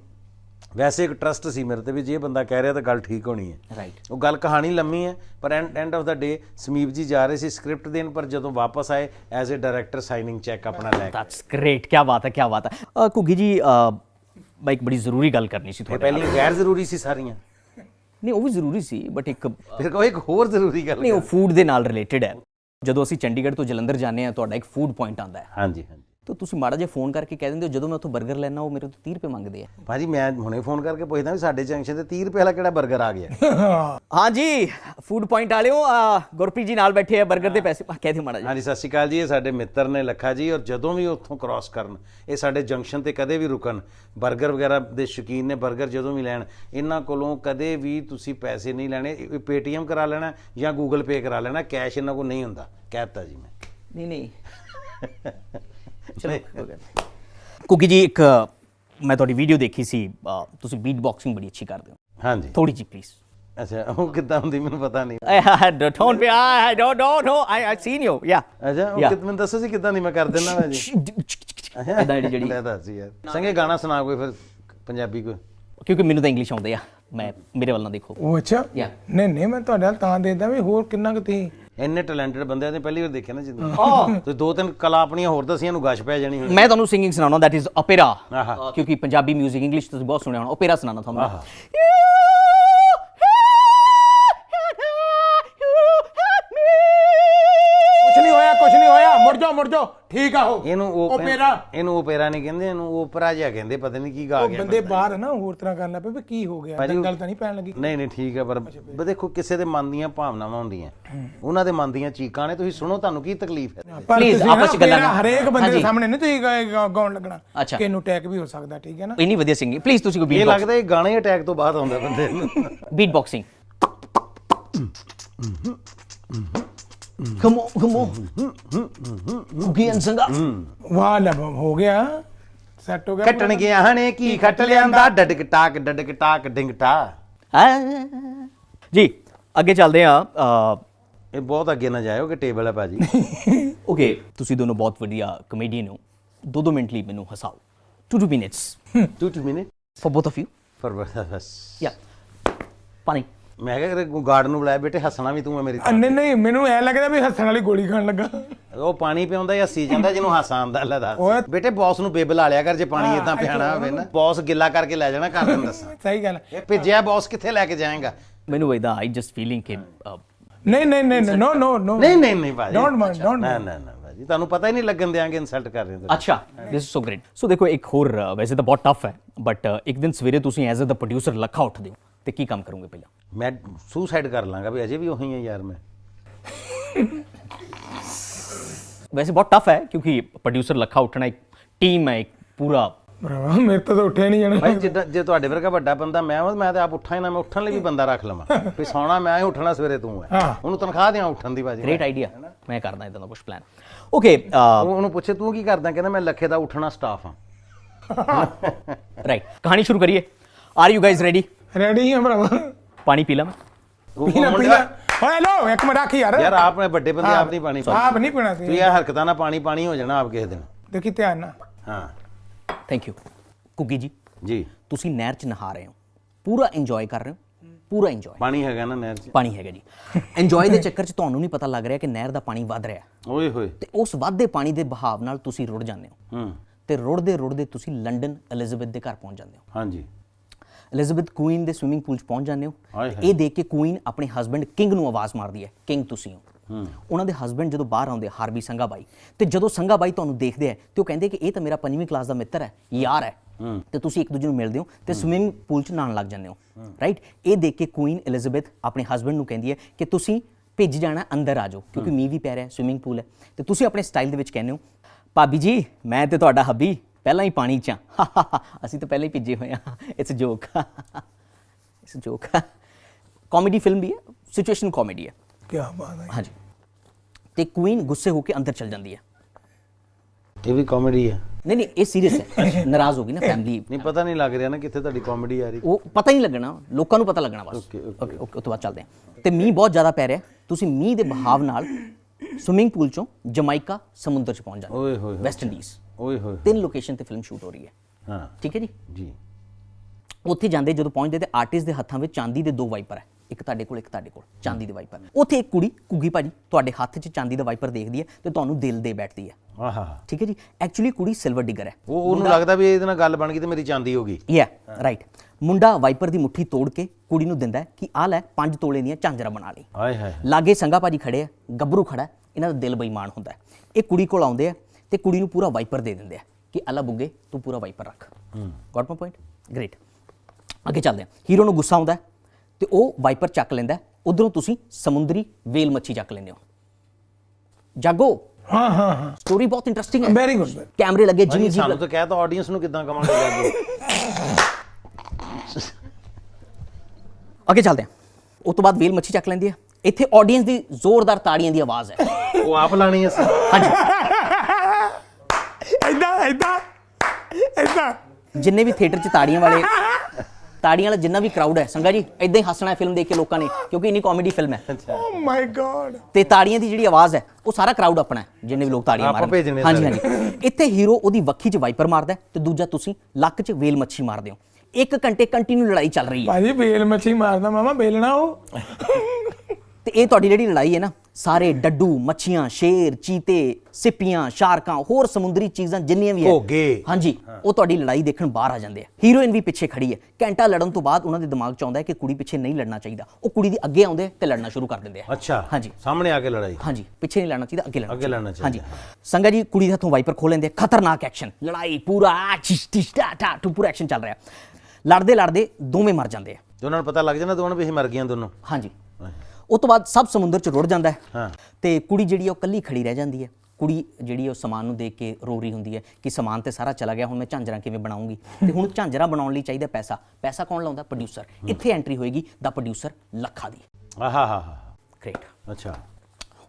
Speaker 1: ਵੈਸੇ ਇੱਕ ਟਰਸਟ ਸੀ ਮੇਰੇ ਤੇ ਵੀ ਜੇ ਬੰਦਾ ਕਹਿ ਰਿਹਾ ਤਾਂ ਗੱਲ ਠੀਕ ਹੋਣੀ ਹੈ।
Speaker 3: ਰਾਈਟ
Speaker 1: ਉਹ ਗੱਲ ਕਹਾਣੀ ਲੰਮੀ ਹੈ ਪਰ ਐਂਡ ਆਫ ਦਾ ਡੇ ਸਮੀਪ ਜੀ ਜਾ ਰਹੇ ਸੀ ਸਕ੍ਰਿਪਟ ਦੇਣ ਪਰ ਜਦੋਂ ਵਾਪਸ ਆਏ as a director signing cheque ਆਪਣਾ ਲੈ ਕੇ।
Speaker 3: ਦੈਟਸ ਗ੍ਰੇਟ ਕੀ ਬਾਤ ਹੈ ਕੀ ਬਾਤ ਹੈ। ਘੁੱਗੀ ਜੀ ਮੈਂ ਇੱਕ ਬੜੀ ਜ਼ਰੂਰੀ ਗੱਲ ਕਰਨੀ ਸੀ ਤੁਹਾਡੇ ਨਾਲ।
Speaker 1: ਪਹਿਲੀ ਗੈਰ ਜ਼ਰੂਰੀ ਸੀ ਸਾਰੀਆਂ।
Speaker 3: ਨਹੀਂ ਉਹ ਵੀ ਜ਼ਰੂਰੀ ਸੀ ਬਟ ਇੱਕ
Speaker 1: ਫਿਰ ਕੋਈ ਇੱਕ ਹੋਰ ਜ਼ਰੂਰੀ ਗੱਲ
Speaker 3: ਨਹੀਂ ਉਹ ਫੂਡ ਦੇ ਨਾਲ ਰਿਲੇਟਡ ਹੈ। ਜਦੋਂ ਅਸੀਂ ਚੰਡੀਗੜ੍ਹ ਤੋਂ ਜਲੰਧਰ ਜਾਂਦੇ ਆ ਤੁਹਾਡਾ ਇੱਕ ਫੂਡ ਪੁਆਇੰਟ ਆਉਂਦਾ ਹੈ।
Speaker 1: ਹਾਂਜੀ ਹਾਂਜੀ।
Speaker 3: ਤਾਂ ਤੁਸੀਂ ਮਾੜਾ ਜਿਹਾ ਫੋਨ ਕਰਕੇ ਕਹਿ ਦਿੰਦੇ ਹੋ ਜਦੋਂ ਮੈਂ ਉੱਥੋਂ 버ਗਰ ਲੈਣਾ ਉਹ ਮੇਰੇ ਤੋਂ 30 ਰੁਪਏ ਮੰਗਦੇ ਆ।
Speaker 1: ਭਾਜੀ ਮੈਂ ਹੁਣੇ ਫੋਨ ਕਰਕੇ ਪੁੱਛਦਾ ਵੀ ਸਾਡੇ ਜੰਕਸ਼ਨ ਤੇ 30 ਰੁਪਏ ਵਾਲਾ ਕਿਹੜਾ 버ਗਰ ਆ ਗਿਆ?
Speaker 3: ਹਾਂਜੀ ਫੂਡ ਪੁਆਇੰਟ ਵਾਲਿਓ ਆ, ਗੁਰਪ੍ਰੀਤ ਜੀ ਨਾਲ ਬੈਠੇ ਆ 버ਗਰ ਦੇ ਪੈਸੇ ਕਹਿ ਦਿਓ ਮਾੜਾ ਜਿਹਾ।
Speaker 1: ਹਾਂਜੀ ਸਤਿ ਸ਼੍ਰੀ ਅਕਾਲ ਜੀ ਇਹ ਸਾਡੇ ਮਿੱਤਰ ਨੇ ਲੱਖਾ ਜੀ ਔਰ ਜਦੋਂ ਵੀ ਉੱਥੋਂ ਕ੍ਰਾਸ ਕਰਨ ਇਹ ਸਾਡੇ ਜੰਕਸ਼ਨ ਤੇ ਕਦੇ ਵੀ ਰੁਕਣ 버ਗਰ ਵਗੈਰਾ ਦੇ ਸ਼ੌਕੀਨ ਨੇ 버ਗਰ ਜਦੋਂ ਵੀ ਲੈਣ ਇਹਨਾਂ ਕੋਲੋਂ ਕਦੇ ਵੀ ਤੁਸੀਂ ਪੈਸੇ ਨਹੀਂ ਲੈਣੇ ਪੇਟੀਐਮ ਕਰਾ ਲੈਣਾ ਜਾਂ ਗੂਗਲ ਪੇ ਕਰਾ ਲੈਣਾ ਕੈਸ਼ ਇਹਨਾਂ ਕੋਲ ਨਹੀਂ ਹੁੰਦਾ। ਕਹਿ ਦਿੱਤਾ ਜੀ ਮੈਂ।
Speaker 3: ਨਹੀਂ ਨਹੀਂ। ਚਲੋ। ਕੁਕੀ ਜੀ ਇੱਕ ਮੈਂ ਤੁਹਾਡੀ ਵੀਡੀਓ ਦੇਖੀ ਸੀ ਤੁਸੀਂ ਬੀਟ ਬਾਕਸਿੰਗ ਬੜੀ ਅੱਛੀ ਕਰਦੇ ਹੋ।
Speaker 1: ਹਾਂਜੀ।
Speaker 3: ਥੋੜੀ ਜਿਹੀ ਪਲੀਜ਼
Speaker 1: ਅੱਛਾ ਉਹ ਕਿੱਦਾਂ ਹੁੰਦੀ ਮੈਨੂੰ ਪਤਾ ਨਹੀਂ।
Speaker 3: Don't be I don't know no I I seen you ਯਾ
Speaker 1: ਅੱਛਾ ਉਹ
Speaker 3: Yeah.
Speaker 1: ਕਿਤ ਮੈਨੂੰ ਦੱਸੋ ਸੀ ਕਿੱਦਾਂ ਦੀ ਮੈਂ ਕਰ ਦਿੰਦਾ ਮੈਂ ਜੀ।
Speaker 3: ਇਦਾਂ ਜਿਹੜੀ ਜਿਹੜੀ
Speaker 1: ਲੈ ਦੱਸ ਯਾਰ। ਸੰਗੇ ਗਾਣਾ ਸੁਣਾ ਕੋਈ ਫਿਰ ਪੰਜਾਬੀ ਕੋਈ।
Speaker 3: ਕਿਉਂਕਿ ਮੈਨੂੰ ਤਾਂ ਇੰਗਲਿਸ਼ ਆਉਂਦੇ ਆ। ਮੈਂ ਮੇਰੇ ਵੱਲ ਨਾ ਦੇਖੋ।
Speaker 2: ਉਹ ਅੱਛਾ?
Speaker 3: Yeah.
Speaker 2: ਨਹੀਂ ਨਹੀਂ ਮੈਂ ਤੁਹਾਡੇ ਨਾਲ ਤਾਂ ਦੇਦਾ ਵੀ ਹੋਰ ਕਿੰਨਾ ਕੁ ਤੀ
Speaker 1: ਇੰਨੇ ਟੈਲੈਂਟਡ ਬੰਦਿਆਂ ਨੇ ਪਹਿਲੀ ਵਾਰ ਦੇਖਿਆ ਨਾ ਜਿੰਦਗੀ ਤੁਸੀਂ ਦੋ ਤਿੰਨ ਕਲਾ ਆਪਣੀਆਂ ਹੋਰ ਦਸੀਆਂ ਨੂੰ ਗਸ਼ ਪੈ ਜਾਣੀ ਹੁਣ
Speaker 3: ਮੈਂ ਤੁਹਾਨੂੰ ਸਿੰਗਿੰਗ ਸੁਣਾਉਣਾ ਦੈਟ ਇਜ਼ ਓਪੇਰਾ
Speaker 1: ਆਹਾ।
Speaker 3: ਕਿਉਂਕਿ ਪੰਜਾਬੀ 뮤직 ਇੰਗਲਿਸ਼ ਤੁਸੀਂ ਬਹੁਤ ਸੁਣਿਆ ਹੋਣਾ ਓਪੇਰਾ ਸੁਣਾਉਣਾ ਤੁਹਾਨੂੰ।
Speaker 2: ਕੁਛ ਨਹੀਂ ਹੋਇਆ ਕੁਛ ਨਹੀਂ ਹੋਇਆ ਮੁੜ ਜਾਓ ਮੁੜ ਜਾਓ। ਠੀਕ ਆ ਉਹ।
Speaker 1: ਇਹਨੂੰ ਉਹ
Speaker 2: ਓਪੇਰਾ
Speaker 1: ਇਹਨੂੰ ਓਪੇਰਾ ਨਹੀਂ ਕਹਿੰਦੇ ਇਹਨੂੰ ਓਪਰਾ ਜਿਹਾ ਕਹਿੰਦੇ ਪਤਾ ਨਹੀਂ ਕੀ ਗਾ
Speaker 2: ਉਹ
Speaker 1: ਗਿਆ
Speaker 2: ਬੰਦੇ ਬਾਹਰ ਨਾ ਹੋਰ ਤਰ੍ਹਾਂ ਕਰਨ ਲੱਗ ਪਏ ਵੀ ਕੀ ਹੋ ਗਿਆ ਦੰਗਲ ਤਾਂ ਨਹੀਂ ਪੈਣ ਲੱਗੀ।
Speaker 1: ਨਹੀਂ ਨਹੀਂ ਠੀਕ ਹੈ ਪਰ ਬ- ਦੇਖੋ ਕਿਸੇ ਦੇ ਮਨ ਦੀਆਂ ਭਾਵਨਾਵਾਂ ਹੁੰਦੀਆਂ। ਉਹਨਾਂ ਦੇ ਮਨ ਦੀਆਂ ਚੀਕਾਂ ਨੇ ਤੁਸੀਂ ਸੁਣੋ ਤੁਹਾਨੂੰ ਕੀ ਤਕਲੀਫ ਹੈ।
Speaker 2: ਪਰ
Speaker 3: Please,
Speaker 2: ਤੁਸੀਂ
Speaker 3: ਆਪਸ ਚ ਗੱਲਾਂ ਨਾ-
Speaker 2: ਹਰੇਕ ਬੰਦੇ ਦੇ
Speaker 3: ਹਾਂਜੀ।
Speaker 2: ਸਾਹਮਣੇ ਨਹੀਂ ਤੁਸੀਂ ਗਾ- ਗਾ- ਗਾਉਣ ਲੱਗਣਾ
Speaker 3: ਅੱਛਾ।
Speaker 2: ਕਿ ਇਹਨੂੰ ਅਟੈਕ ਵੀ ਹੋ ਸਕਦਾ ਠੀਕ ਹੈ ਨਾ?
Speaker 3: ਇੰਨੀ ਵਧੀਆ ਸਿੰਗਿੰਗ। ਪਲੀਜ਼ ਤੁਸੀਂ ਕੋਈ
Speaker 1: ਇਹ
Speaker 3: ਬੀਟ
Speaker 1: ਲੱਗਦਾ ਇਹ ਗਾਣੇ ਅਟੈਕ ਤੋਂ ਬਾਅਦ ਆਉਂਦਾ ਬੰਦੇ ਨੂੰ।
Speaker 3: Beat boxing come on come on cookie and Sanga
Speaker 2: ਵਾਹ ਲੈ ਹੋ ਗਿਆ। ਸੈੱਟ ਹੋ ਗਿਆ
Speaker 1: ਕੱਟਣ ਗਿਆ ਨੇ ਕੀ ਖੱਟ ਲਿਆਂਦਾ? ਡਡਕ ਟਾਕ ਡਡਕ ਟਾਕ ਡਿੰਗ ਟਾ
Speaker 3: ਜੀ ਅੱਗੇ ਚੱਲਦੇ ਆ
Speaker 1: ਇਹ ਬਹੁਤ ਅੱਗੇ ਨਾ ਜਾਇਓ ਕਿ ਟੇਬਲ ਹੈ ਭਾਜੀ।
Speaker 3: ਓਕੇ ਤੁਸੀਂ ਦੋਨੋਂ ਬਹੁਤ ਵਧੀਆ ਕਮੇਡੀਅਨ ਹੋ। ਦੋ ਦੋ ਮਿੰਟ ਲਈ ਮੈਨੂੰ ਹਸਾਓ। 2 2 minutes
Speaker 1: 2 2 minute
Speaker 3: for both of you?
Speaker 1: For bus
Speaker 3: yeah. ਪਾਣੀ
Speaker 1: ਮੈਂ ਕਿਹਾ ਕਿ ਗਾਰਡ ਨੂੰ ਬੁਲਾਇਆ ਬੇਟੇ ਹੱਸਣਾ ਵੀ ਤੂੰ ਹੈ ਮੇਰੀ
Speaker 2: ਆ, ਨਹੀਂ ਨਹੀਂ ਮੈਨੂੰ ਐ ਲੱਗਦਾ ਵੀ ਹੱਸਣ ਵਾਲੀ ਗੋਲੀ ਖਾਣ ਲੱਗਾ।
Speaker 1: ਉਹ ਪਾਣੀ ਪਿਆਉਂਦਾ ਜਾਂ ਹੱਸੀ ਜਾਂਦਾ ਜਿਹਨੂੰ ਹਾਸਾ ਆਉਂਦਾ ਲੈ ਦੱਸ।
Speaker 2: ਓਏ।
Speaker 1: ਬੇਟੇ ਬੌਸ ਨੂੰ ਬੇਬ ਲਾ ਲਿਆ ਕਰ ਜੇ ਪਾਣੀ ਇਦਾਂ ਪਿਆਣਾ ਹੋਵੇ ਨਾ। ਬੌਸ ਗਿੱਲਾ ਕਰਕੇ ਲੈ ਜਾਣਾ ਕਰ ਤੈਨੂੰ ਦੱਸਾਂ।
Speaker 2: ਸਹੀ ਗੱਲ। ਹੈ।
Speaker 1: ਇਹ ਭੇਜਿਆ ਬੌਸ ਕਿੱਥੇ ਲੈ ਕੇ ਜਾਏਗਾ?
Speaker 3: ਮੈਨੂੰ ਇਦਾਂ ਆਈ ਜਸਟ ਫੀਲਿੰਗ ਕਿ
Speaker 2: ਨਹੀਂ ਨਹੀਂ ਨਹੀਂ ਨੋ ਨੋ ਨੋ
Speaker 1: ਨਹੀਂ ਨਹੀਂ ਨਹੀਂ ਭਾਜੀ।
Speaker 2: Don't mind, don't
Speaker 1: ਨਾ ਨਾ ਨਾ ਭਾਜੀ ਤੁਹਾਨੂੰ ਪਤਾ ਹੀ ਨਹੀਂ ਲੱਗਣ ਦਿਆਂਗੇ ਇਨਸਲਟ ਕਰ ਰਹੇ ਹੋ
Speaker 3: ਅੱਛਾ ਦਿਸ ਇਜ਼ ਸੋ ਗ੍ਰੇਟ ਸੋ ਦੇਖੋ ਇੱਕ ਹੋਰ ਵੈਸੇ ਤਾਂ ਬਹੁਤ ਟਫ ਹੈ ਬਟ ਇੱਕ ਦਿਨ ਸਵੇਰੇ ਤੁਸੀਂ as a the producer Lakha ਉੱਠਦੇ ਹੋ। ਤੇ ਕੀ ਕੰਮ ਕਰੋਗੇ ਪਹਿਲਾਂ?
Speaker 1: ਮੈਂ ਸੁਸਾਈਡ ਕਰ ਲਾਂਗਾ ਵੀ ਅਜੇ ਵੀ ਉਹੀ ਹੈ ਯਾਰ ਮੈਂ।
Speaker 3: ਵੈਸੇ ਬਹੁਤ ਟਫ ਹੈ ਕਿਉਂਕਿ ਪ੍ਰੋਡਿਊਸਰ ਲੱਖਾ ਉੱਠਣਾ ਇੱਕ ਟੀਮ ਹੈ ਇੱਕ ਪੂਰਾ।
Speaker 2: ਭਰਾਵਾ ਮੇਰੇ ਤੋਂ ਤਾਂ ਉੱਠਿਆ ਨਹੀਂ ਜਾਣਾ।
Speaker 1: ਭਾਈ ਜਿੱਦਾਂ ਜੇ ਤੁਹਾਡੇ ਵਰਗਾ ਵੱਡਾ ਬੰਦਾ ਮੈਂ ਹਾਂ ਮੈਂ ਤੇ ਆਪ ਉੱਠਾਂ ਹੀ ਨਾ ਮੈਂ ਉੱਠਣ ਲਈ ਵੀ ਬੰਦਾ ਰੱਖ ਲਵਾਂ। ਵੀ ਸੌਣਾ ਮੈਂ ਹੀ ਉੱਠਣਾ ਸਵੇਰੇ ਤੂੰ ਹੈ
Speaker 2: ਹਾਂ।
Speaker 1: ਉਹਨੂੰ ਤਨਖਾਹ ਦਿਆਂ ਉੱਠਣ ਦੀ ਭਾਜੀ
Speaker 3: ਗ੍ਰੇਟ ਆਈਡੀਆ ਮੈਂ ਕਰਦਾ ਇਦਾਂ ਦਾ ਕੁਝ ਪਲਾਨ ਓਕੇ
Speaker 1: ਉਹ- ਉਹਨੂੰ ਪੁੱਛੇ ਤੂੰ ਕੀ ਕਰਦਾ? ਕਹਿੰਦਾ ਮੈਂ ਲੱਖੇ ਦਾ ਉੱਠਣਾ ਸਟਾਫ ਹਾਂ।
Speaker 3: ਰਾਈਟ ਕਹਾਣੀ ਸ਼ੁਰੂ ਕਰੀਏ। Are you guys ready
Speaker 2: ready ਹਾਂ ਭਰਾਵਾ?
Speaker 3: ਪਾਣੀ ਪੀ ਲਾਂ ਮੈਂ?
Speaker 2: ਪੀਣਾ ਪੀਣਾ ਓਏ ਲੋ ਇੱਕ ਮਿੰਟ ਰੱਖ ਯਾਰ।
Speaker 1: ਯਾਰ ਆਪ ਨੇ ਵੱਡੇ ਬੰਦੇ ਆਪ ਨਹੀਂ ਪਾਣੀ
Speaker 2: ਆਪ ਨਹੀਂ ਪੀਣਾ
Speaker 1: ਤੂੰ
Speaker 2: ਸੀ
Speaker 1: ਇਹ ਹਰਕਤਾਂ ਨਾਲ ਪਾਣੀ ਪਾਣੀ ਹੋ ਜਾਣਾ ਆਪ ਕਿਸੇ ਦਿਨ।
Speaker 2: ਦੇਖੀ ਧਿਆਨ ਨਾਲ।
Speaker 1: ਹਾਂ।
Speaker 3: ਥੈਂਕ ਯੂ ਕੁੱਗੀ ਜੀ
Speaker 1: ਜੀ।
Speaker 3: ਤੁਸੀਂ ਨਹਿਰ 'ਚ ਨਹਾ ਰਹੇ ਹੋ। ਪੂਰਾ ਇੰਜੋਏ ਕਰ ਰਹੇ ਹੋ। ਪੂਰਾ ਇੰਜੋਏ
Speaker 1: ਪਾਣੀ ਹੈਗਾ ਨਾ ਨਹਿਰ 'ਚ।
Speaker 3: ਪਾਣੀ ਹੈਗਾ ਜੀ। ਇੰਜੋਏ ਦੇ ਚੱਕਰ 'ਚ ਤੁਹਾਨੂੰ ਨਹੀਂ ਪਤਾ ਲੱਗ ਰਿਹਾ ਕਿ ਨਹਿਰ ਦਾ ਪਾਣੀ ਵੱਧ ਰਿਹਾ। ਹੈ
Speaker 1: ਓਏ ਹੋਏ।
Speaker 3: ਤੇ ਉਸ ਵੱਧਦੇ ਪਾਣੀ ਦੇ ਬਹਾਵ ਨਾਲ ਤੁਸੀਂ ਰੁੜ ਜਾਂਦੇ ਹੋ।
Speaker 1: ਹੂੰ।
Speaker 3: ਤੇ ਰੁੜਦੇ ਰੁੜਦੇ ਤੁਸੀਂ ਲੰਡਨ ਐਲਿਜ਼ਾਬੈਥ ਦੇ ਘਰ ਪਹੁੰਚ ਜਾਂਦੇ ਹੋ।
Speaker 1: ਹਾਂਜੀ।
Speaker 3: ਐਲਿਜ਼ਾਬੈਥ ਕੁਈਨ ਦੇ ਸਵਿਮਿੰਗ ਪੂਲ 'ਚ ਪਹੁੰਚ ਜਾਂਦੇ ਹੋ। ਇਹ ਦੇਖ ਕੇ ਕੁਈਨ ਆਪਣੇ ਹਸਬੰਡ ਕਿੰਗ ਨੂੰ ਆਵਾਜ਼ ਮਾਰਦੀ ਹੈ ਕਿੰਗ ਤੁਸੀਂ ਹੋ। ਉਹਨਾਂ ਦੇ ਹਸਬੰਡ ਜਦੋਂ ਬਾਹਰ ਆਉਂਦੇ ਹਾਰਬੀ ਸੰਘਾਬਾਈ ਤੇ ਜਦੋਂ ਸੰਘਾਬਾਈ ਤੁਹਾਨੂੰ ਦੇਖਦੇ ਆ ਤੇ ਉਹ ਕਹਿੰਦੇ ਕਿ ਇਹ ਤਾਂ ਮੇਰਾ ਪੰਜਵੀਂ ਕਲਾਸ ਦਾ ਮਿੱਤਰ ਹੈ ਯਾਰ ਹੈ। ਤੇ ਤੁਸੀਂ ਇੱਕ ਦੂਜੇ ਨੂੰ ਮਿਲਦੇ ਹੋ ਤੇ ਸਵਿਮਿੰਗ ਪੂਲ 'ਚ ਨਹਾਉਣ ਲੱਗ ਜਾਂਦੇ ਹੋ ਰਾਈਟ ਇਹ ਦੇਖ ਕੇ ਕੁਈਨ ਐਲਿਜ਼ਾਬੈਥ ਆਪਣੇ ਹਸਬੰਡ ਨੂੰ ਕਹਿੰਦੀ ਹੈ ਕਿ ਤੁਸੀਂ ਭਿੱਜ ਜਾਣਾ ਅੰਦਰ ਆ ਜਾਓ ਕਿਉਂਕਿ ਮੀਂਹ ਵੀ ਪੈ ਰਿਹਾ ਸਵਿਮਿੰਗ ਪੂਲ ਹੈ। ਤੇ ਤੁਸੀਂ ਆਪਣੇ ਸਟਾਈਲ ਦੇ ਵਿੱਚ ਕਹਿੰਦੇ ਹੋ ਭਾਬੀ ਜੀ ਮੈਂ ਤੇ ਤੁਹਾਡਾ ਹੱਬੀ ਪਹਿਲਾਂ ਹੀ ਪਾਣੀ 'ਚ ਆ। ਅਸੀਂ ਤਾਂ ਪਹਿਲਾਂ ਹੀ ਭਿੱਜੇ ਹੋਏ ਆ। It's a joke it's a joke comedy film ਵੀ ਹੈ ਸਿਚੁਏਸ਼ਨ ਕਾਮੇਡੀ ਹੈ
Speaker 2: ਕੀ ਬਾਤ ਹੈ।
Speaker 3: ਹਾਂਜੀ। ਤੇ ਕੁਈਨ ਗੁੱਸੇ ਹੋ ਕੇ ਅੰਦਰ ਚਲ ਜਾਂਦੀ ਹੈ
Speaker 1: ਇਹ ਵੀ ਕਾਮੇਡੀ ਹੈ
Speaker 3: ਨਹੀਂ ਨਹੀਂ ਇਹ ਸੀਰੀਅਸ ਹੈ। ਨਾਰਾਜ਼ ਹੋ ਗਈ ਨਾ ਫੈਮਿਲੀ
Speaker 1: ਨਹੀਂ ਪਤਾ ਨਹੀਂ ਲੱਗ ਰਿਹਾ ਨਾ ਕਿੱਥੇ ਤੁਹਾਡੀ ਕਾਮੇਡੀ ਆ ਰਹੀ।
Speaker 3: ਉਹ ਪਤਾ ਹੀ ਨਹੀਂ ਲੱਗਣਾ। ਲੋਕਾਂ ਨੂੰ ਪਤਾ ਲੱਗਣਾ ਬਸ. ਓਕੇ ਓਕੇ ਉਸ ਤੋਂ ਬਾਅਦ ਚੱਲਦੇ ਹਾਂ। ਤੇ ਮੀਂਹ ਬਹੁਤ ਜ਼ਿਆਦਾ ਪੈ ਰਿਹਾ। ਤੁਸੀਂ ਮੀਂਹ ਦੇ ਬਹਾਵ ਨਾਲ ਸਵਿਮਿੰਗ ਪੂਲ ਚੋਂ ਜਮਾਈਕਾ ਸਮੁੰਦਰ ਚ ਪਹੁੰਚ ਜਾਂਦੇ
Speaker 1: ਓਏ ਹੋਏ ਹੋਏ।
Speaker 3: ਵੈਸਟ ਇੰਡੀਜ਼
Speaker 1: ਓਏ ਹੋਏ।
Speaker 3: ਤਿੰਨ ਲੋਕੇਸ਼ਨ ਤੇ ਫਿਲਮ ਸ਼ੂਟ ਹੋ ਰਹੀ ਹੈ।
Speaker 1: ਹਾਂ।
Speaker 3: ਠੀਕ ਹੈ ਜੀ?
Speaker 1: ਜੀ।
Speaker 3: ਉੱਥੇ ਜਾਂਦੇ ਜਦੋਂ ਪਹੁੰਚਦੇ ਤੇ ਆਰਟਿਸਟ ਦੇ ਹੱਥਾਂ ਵਿੱਚ ਚਾਂਦੀ ਦੇ ਦੋ ਵਾਈਪਰ ਹੈ। ਇੱਕ ਤੁਹਾਡੇ ਕੋਲ ਇੱਕ ਤੁਹਾਡੇ ਕੋਲ। ਚਾਂਦੀ ਦੇ ਵਾਈਪਰ ਉੱਥੇ ਇੱਕ ਕੁੜੀ ਕੁੱਗੀ ਭਾਜੀ ਤੁਹਾਡੇ ਹੱਥ 'ਚ ਚਾਂਦੀ ਦਾ ਵਾਈਪਰ ਦੇਖਦੀ ਹੈ ਤੇ ਤੁਹਾਨੂੰ ਦਿਲ ਦੇ ਬੈਠਦੀ ਹੈ।
Speaker 1: ਆਹਾ।
Speaker 3: ਠੀਕ ਹੈ ਜੀ? ਐਕਚੁਅਲੀ ਕੁੜੀ ਸਿਲਵਰ ਡਿਗਰ ਹੈ।
Speaker 1: ਉਹ ਉਹਨੂੰ ਲੱਗਦਾ ਵੀ ਇਹਦੇ ਨਾਲ ਗੱਲ ਬਣ ਗਈ ਤੇ ਮੇਰੀ ਚਾਂਦੀ ਹੋ ਗਈ।
Speaker 3: ਯਾ ਰਾਈਟ ਮੁੰਡਾ ਵਾਈਪਰ ਦੀ ਮੁੱਠੀ ਤੋੜ ਕੇ ਕੁੜੀ ਨੂੰ ਦਿੰਦਾ ਕਿ ਆ ਲੈ 5 ਤੋਲੇ ਦੀਆਂ ਝਾਂਜਰਾਂ ਬਣਾ ਲਈ।
Speaker 1: ਹਾਏ ਹਾਏ।
Speaker 3: ਲਾਗੇ ਸੰਗਾ ਭਾਜੀ ਖੜੇ ਆ ਗੱਭਰੂ ਖੜਾ ਇਹਨਾਂ ਦਾ ਦਿਲ ਬੇਈਮਾਨ ਹੁੰਦਾ। ਇਹ ਕੁੜੀ ਕੋਲ ਆਉਂਦੇ ਆ ਤੇ ਕੁੜੀ ਨੂੰ ਪੂਰਾ ਵਾਈਪਰ ਦੇ ਦਿੰਦੇ ਆ ਕਿ ਅੱਲਾ ਬੁੱਗੇ ਤੂੰ ਪੂਰਾ ਵਾਈਪਰ ਰੱਖ। ਗਾਟ ਮਾਈ ਪੁਆਇੰਟ ਗ੍ਰੇਟ ਅੱਗੇ ਚੱਲਦੇ ਆ ਹੀਰੋ ਨੂੰ ਗੁੱਸਾ ਆਉਂਦਾ ਤੇ ਉਹ ਵਾਈਪਰ ਚੱਕ ਲੈਂਦਾ ਉਧਰੋਂ ਤੁਸੀਂ ਸਮੁੰਦਰੀ ਵੇਲ ਮੱਛੀ ਚੱਕ ਲੈਂਦੇ ਹੋ। ਜਾਗੋ।
Speaker 2: ਹਾਂ ਹਾਂ ਹਾਂ।
Speaker 3: ਸਟੋਰੀ ਬਹੁਤ ਇੰਟਰਸਟਿੰਗ ਹੈ।
Speaker 2: ਵੈਰੀ ਗੁੱਡ
Speaker 3: ਕੈਮਰੇ ਲੱਗੇ ਜਿਵੇਂ ਜੀ
Speaker 1: ਸਾਨੂੰ ਤਾਂ ਕਹਿ ਤਾ ਆਡੀਅנס ਨੂੰ ਕਿਦਾਂ ਕਵਾਂਗੇ ਜਾਗੋ।
Speaker 3: ਅੱਗੇ ਚੱਲਦੇ ਆ ਉਸ ਤੋਂ ਬਾਅਦ ਵੇਲ ਮੱਛੀ ਚੱਕ ਲੈਂਦੀ ਹੈ। ਇੱਥੇ ਆਡੀਅנס ਦੀ ਜ਼ੋਰਦਾਰ ਤਾੜੀਆਂ ਦੀ ਆਵਾਜ਼ ਹੈ।
Speaker 1: ਉਹ ਆਪ ਲਾਣੀ ਹੈ
Speaker 3: ਹਾਂਜੀ।
Speaker 2: ਐਦਾਂ ਐਦਾਂ। ਐਦਾਂ
Speaker 3: ਜਿੰਨੇ ਵੀ ਥੀਏਟਰ 'ਚ ਤਾੜੀਆਂ ਵਾਲੇ ਤਾੜੀਆਂ ਵਾਲਾ ਜਿੰਨਾ ਵੀ ਕਰਾਊਡ ਹੈ ਸੰਗਾ ਜੀ ਇਦਾਂ ਹੀ ਹੱਸਣਾ ਹੈ ਫਿਲਮ ਦੇਖ ਕੇ ਲੋਕਾਂ ਨੇ ਕਿਉਂਕਿ ਇੰਨੀ ਕਾਮੇਡੀ ਫਿਲਮ ਹੈ।
Speaker 2: ਓ ਮਾਈ ਗॉड
Speaker 3: ਤੇ ਤਾੜੀਆਂ ਦੀ ਜਿਹੜੀ ਆਵਾਜ਼ ਹੈ ਉਹ ਸਾਰਾ ਕਰਾਊਡ ਆਪਣਾ ਹੈ ਜਿੰਨੇ ਵੀ ਲੋਕ ਤਾੜੀਆਂ
Speaker 1: ਆਪਾਂ
Speaker 3: ਮਾਰਨ।
Speaker 1: ਭੇਜਣੇ
Speaker 3: ਹਾਂਜੀ। ਹਾਂਜੀ। ਇੱਥੇ ਹੀਰੋ ਉਹਦੀ ਵੱਖੀ 'ਚ ਵਾਈਪਰ ਮਾਰਦਾ ਹੈ ਤੇ ਦੂਜਾ ਤੁਸੀਂ ਲੱਕ 'ਚ ਵੇਲ ਮੱਛੀ ਮਾਰਦੇ ਹੋ। ਇੱਕ ਘੰਟੇ ਕੰਟੀਨਿਊ ਲੜਾਈ ਚੱਲ ਰਹੀ ਹੈ।
Speaker 2: ਭਾਜੀ ਬੇਲ ਮੱਛੀ ਮਾਰਦਾ ਮਾਮਾ ਬੇਲਣਾ ਉਹ।
Speaker 3: ਤੇ ਇਹ ਤੁਹਾਡੀ ਜਿਹੜੀ ਲੜਾਈ ਹੈ ਨਾ ਸਾਰੇ ਡੱਡੂ ਮੱਛੀਆਂ ਸ਼ੇਰ ਚੀਤੇ ਸਿੱਪੀਆਂ ਸ਼ਾਰਕਾਂ ਹੋਰ ਸਮੁੰਦਰੀ ਚੀਜ਼ਾਂ ਜਿੰਨੀਆਂ ਵੀ ਹੈ
Speaker 1: ਘੋਗੇ।
Speaker 3: ਹਾਂਜੀ ਉਹ ਤੁਹਾਡੀ ਲੜਾਈ ਦੇਖਣ ਬਾਹਰ ਆ ਜਾਂਦੇ ਆ। ਹੀਰੋਇਨ ਵੀ ਪਿੱਛੇ ਖੜੀ ਹੈ। ਘੰਟਾ ਲੜਨ ਤੋਂ ਬਾਅਦ ਉਹਨਾਂ ਦੇ ਦਿਮਾਗ 'ਚ ਆਉਂਦਾ ਹੈ ਕਿ ਕੁੜੀ ਪਿੱਛੇ ਨਹੀਂ ਲੜਨਾ ਚਾਹੀਦਾ। ਉਹ ਕੁੜੀ ਦੀ ਅੱਗੇ ਆਉਂਦੇ ਤੇ ਲੜਨਾ ਸ਼ੁਰੂ ਕਰ ਦਿੰਦੇ ਆ।
Speaker 1: ਅੱਛਾ।
Speaker 3: ਹਾਂਜੀ।
Speaker 1: ਸਾਹਮਣੇ ਆ ਕੇ ਲੜਾਈ।
Speaker 3: ਹਾਂਜੀ। ਪਿੱਛੇ ਨਹੀਂ ਲੜਨਾ ਚਾਹੀਦਾ ਅੱਗੇ ਲੜਨਾ
Speaker 1: ਅੱਗੇ ਲੜਨਾ ਚਾਹੀਦਾ।
Speaker 3: ਹਾਂਜੀ। ਸੰਗਾ ਜੀ ਕੁੜੀ ਦੇ ਹੱਥੋਂ ਵਾਈਪਰ ਖੋਲ ਲੈਂਦੇ ਆ, ਖਤਰਨਾਕ ਐਕਸ਼ਨ ਲੜਾਈ ਪੂਰਾ ਚਿਸ਼ ਟਿਸ਼ ਟਾ ਟਾ ਟੂ ਪੂਰਾ ਐਕਸ਼ਨ ਚੱਲ ਰਿਹਾ। ਲੜਦੇ ਲੜਦੇ ਦੋਵੇਂ ਮਰ ਜਾਂਦੇ ਆ।
Speaker 1: ਉਹਨਾਂ ਨੂੰ ਪਤਾ ਲੱਗ ਜਾਂਦਾ ਦੋਨੋਂ ਵੀ ਅਸੀਂ ਮਰ ਗਈਆਂ ਦੋਨੋਂ।
Speaker 3: ਹਾਂਜੀ। ਉਸ ਤੋਂ ਬਾਅਦ ਸਭ ਸਮੁੰਦਰ ਚ ਰੁੜ ਜਾਂਦਾ ਹੈ।
Speaker 1: ਹਾਂ।
Speaker 3: ਤੇ ਕੁੜੀ ਜਿਹੜੀ ਉਹ ਕੱਲੀ ਖੜੀ ਰਹਿ ਜਾਂਦੀ ਹੈ। ਕੁੜੀ ਜਿਹੜੀ ਉਹ ਸਮਾਨ ਨੂੰ ਦੇਖ ਕੇ ਰੋ ਰਹੀ ਹੁੰਦੀ ਹੈ ਕਿ ਸਮਾਨ ਤੇ ਸਾਰਾ ਚਲਾ ਗਿਆ ਹੁਣ ਮੈਂ ਝਾਂਜਰਾਂ ਕਿਵੇਂ ਬਣਾਉਂਗੀ? ਤੇ ਹੁਣ ਝਾਂਜਰਾਂ ਬਣਾਉਣ ਲਈ ਚਾਹੀਦਾ ਪੈਸਾ। ਪੈਸਾ ਕੌਣ ਲਾਉਂਦਾ? ਪ੍ਰੋਡਿਊਸਰ ਇੱਥੇ ਐਂਟਰੀ ਹੋਏਗੀ ਦਾ ਪ੍ਰੋਡਿਊਸਰ ਲੱਖਾ ਦੀ।
Speaker 1: ਆਹਾ ਹਾ ਹਾ।
Speaker 3: ਗ੍ਰੇਟ
Speaker 1: ਅੱਛਾ।